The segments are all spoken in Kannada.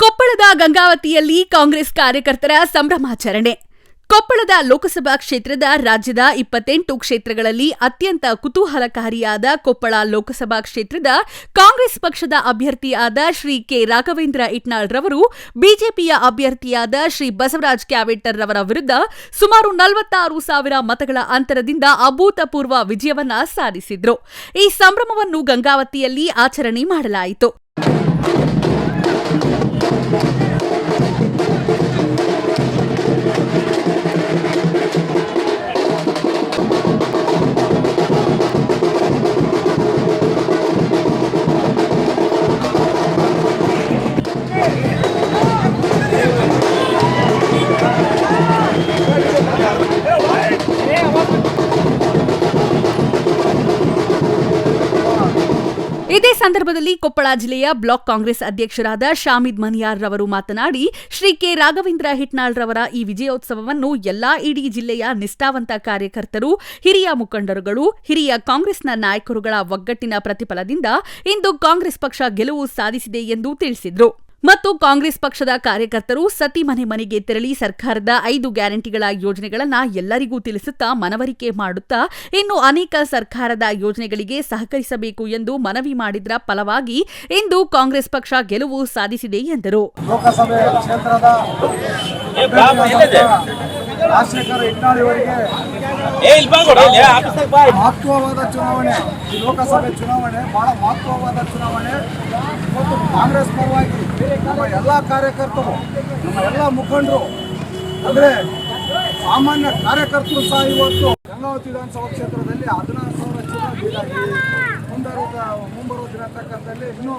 ಕೊಪ್ಪಳದ ಗಂಗಾವತಿಯಲ್ಲಿ ಕಾಂಗ್ರೆಸ್ ಕಾರ್ಯಕರ್ತರ ಸಂಭ್ರಮಾಚರಣೆ. ಕೊಪ್ಪಳದ ಲೋಕಸಭಾ ಕ್ಷೇತ್ರದ ರಾಜ್ಯದ ಇಪ್ಪತ್ತೆಂಟು ಕ್ಷೇತ್ರಗಳಲ್ಲಿ ಅತ್ಯಂತ ಕುತೂಹಲಕಾರಿಯಾದ ಕೊಪ್ಪಳ ಲೋಕಸಭಾ ಕ್ಷೇತ್ರದ ಕಾಂಗ್ರೆಸ್ ಪಕ್ಷದ ಅಭ್ಯರ್ಥಿಯಾದ ಶ್ರೀ ಕೆ. ರಾಘವೇಂದ್ರ ಇಟ್ನಾಳ್ ರವರು, ಬಿಜೆಪಿಯ ಅಭ್ಯರ್ಥಿಯಾದ ಶ್ರೀ ಬಸವರಾಜ್ ಕ್ಯಾವೆಟ್ಟರ್ ರವರ ವಿರುದ್ಧ ಸುಮಾರು ನಲವತ್ತಾರು ಸಾವಿರ ಮತಗಳ ಅಂತರದಿಂದ ಅಭೂತಪೂರ್ವ ವಿಜಯವನ್ನ ಸಾಧಿಸಿದ್ರು. ಈ ಸಂಭ್ರಮವನ್ನು ಗಂಗಾವತಿಯಲ್ಲಿ ಆಚರಣೆ ಮಾಡಲಾಯಿತು. ಸಂದರ್ಭದಲ್ಲಿ ಕೊಪ್ಪಳ ಜಿಲ್ಲೆಯ ಬ್ಲಾಕ್ ಕಾಂಗ್ರೆಸ್ ಅಧ್ಯಕ್ಷರಾದ ಶಾಮಿದ್ ಮನಿಯಾರ್ ರವರು ಮಾತನಾಡಿ, ಶ್ರೀ ಕೆ. ರಾಘವೇಂದ್ರ ಹಿಟ್ನಾಳ್ ರವರ ಈ ವಿಜಯೋತ್ಸವವನ್ನು ಎಲ್ಲಾ ಇಡೀ ಜಿಲ್ಲೆಯ ನಿಷ್ಠಾವಂತ ಕಾರ್ಯಕರ್ತರು, ಹಿರಿಯ ಮುಖಂಡರುಗಳು, ಹಿರಿಯ ಕಾಂಗ್ರೆಸ್ನ ನಾಯಕರುಗಳ ಒಗ್ಗಟ್ಟಿನ ಪ್ರತಿಫಲದಿಂದ ಇಂದು ಕಾಂಗ್ರೆಸ್ ಪಕ್ಷ ಗೆಲುವು ಸಾಧಿಸಿದೆ ಎಂದು ತಿಳಿಸಿದರು. ಮತ್ತು ಕಾಂಗ್ರೆಸ್ ಪಕ್ಷದ ಕಾರ್ಯಕರ್ತರು ಸತಿ ಮನೆ ಮನೆಗೆ ತೆರಳಿ ಸರ್ಕಾರದ ಐದು ಗ್ಯಾರಂಟಿಗಳ ಯೋಜನೆಗಳನ್ನ ಎಲ್ಲರಿಗೂ ತಿಳಿಸುತ್ತಾ ಮನವರಿಕೆ ಮಾಡುತ್ತಾ ಇನ್ನು ಅನೇಕ ಸರ್ಕಾರದ ಯೋಜನೆಗಳಿಗೆ ಸಹಕರಿಸಬೇಕು ಎಂದು ಮನವಿ ಮಾಡಿದ್ರ ಫಲವಾಗಿ ಇಂದು ಕಾಂಗ್ರೆಸ್ ಪಕ್ಷ ಗೆಲುವು ಸಾಧಿಸಿದೆ ಎಂದರು. ಲೋಕಸಭೆ. ಮಹತ್ವವಾದ ಬಹಳ ಮಹತ್ವವಾದ ಚುನಾವಣೆ. ಕಾಂಗ್ರೆಸ್ ಪರವಾಗಿ ನಮ್ಮ ಎಲ್ಲ ಕಾರ್ಯಕರ್ತರು, ನಮ್ಮ ಎಲ್ಲ ಮುಖಂಡರು, ಅಂದರೆ ಸಾಮಾನ್ಯ ಕಾರ್ಯಕರ್ತರು ಸಹ ಇವತ್ತು ಗಂಗಾವತಿ ವಿಧಾನಸಭಾ ಕ್ಷೇತ್ರದಲ್ಲಿ ಹದಿನಾರು ಸಾವಿರ ಚುನಾವಣೆ ಮುಂಬರುವ ಮುಂಬರುವ ದಿನತಕ್ಕಂಥಲ್ಲಿ ಇನ್ನೂ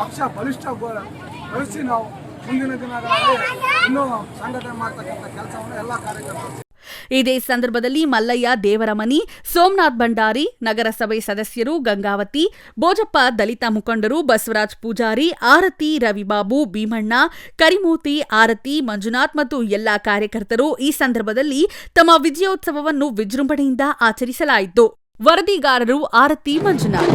ಪಕ್ಷ ಬಲಿಷ್ಠಗೊಳಿಸಿ ನಾವು ಮುಂದಿನ ದಿನಗಳಲ್ಲಿ ಇನ್ನೂ ಸಂಘಟನೆ ಮಾಡ್ತಕ್ಕಂಥ ಕೆಲಸವನ್ನು ಎಲ್ಲ ಕಾರ್ಯಕರ್ತರು ಇದೇ ಸಂದರ್ಭದಲ್ಲಿ ಮಲ್ಲಯ್ಯ ದೇವರಮನಿ ಸೋಮನಾಥ್ ಭಂಡಾರಿ, ನಗರಸಭೆ ಸದಸ್ಯರು, ಗಂಗಾವತಿ ಬೋಜಪ್ಪ ದಲಿತ ಮುಖಂಡರು, ಬಸವರಾಜ್ ಪೂಜಾರಿ, ಆರತಿ, ರವಿಬಾಬು, ಭೀಮಣ್ಣ ಕರಿಮೂತಿ ಆರತಿ, ಮಂಜುನಾಥ್ ಮತ್ತು ಎಲ್ಲಾ ಕಾರ್ಯಕರ್ತರು ಈ ಸಂದರ್ಭದಲ್ಲಿ ತಮ್ಮ ವಿಜಯೋತ್ಸವವನ್ನು ವಿಜೃಂಭಣೆಯಿಂದ ಆಚರಿಸಲಾಯಿತು. ವರದಿಗಾರರು ಆರತಿ, ಮಂಜುನಾಥ್.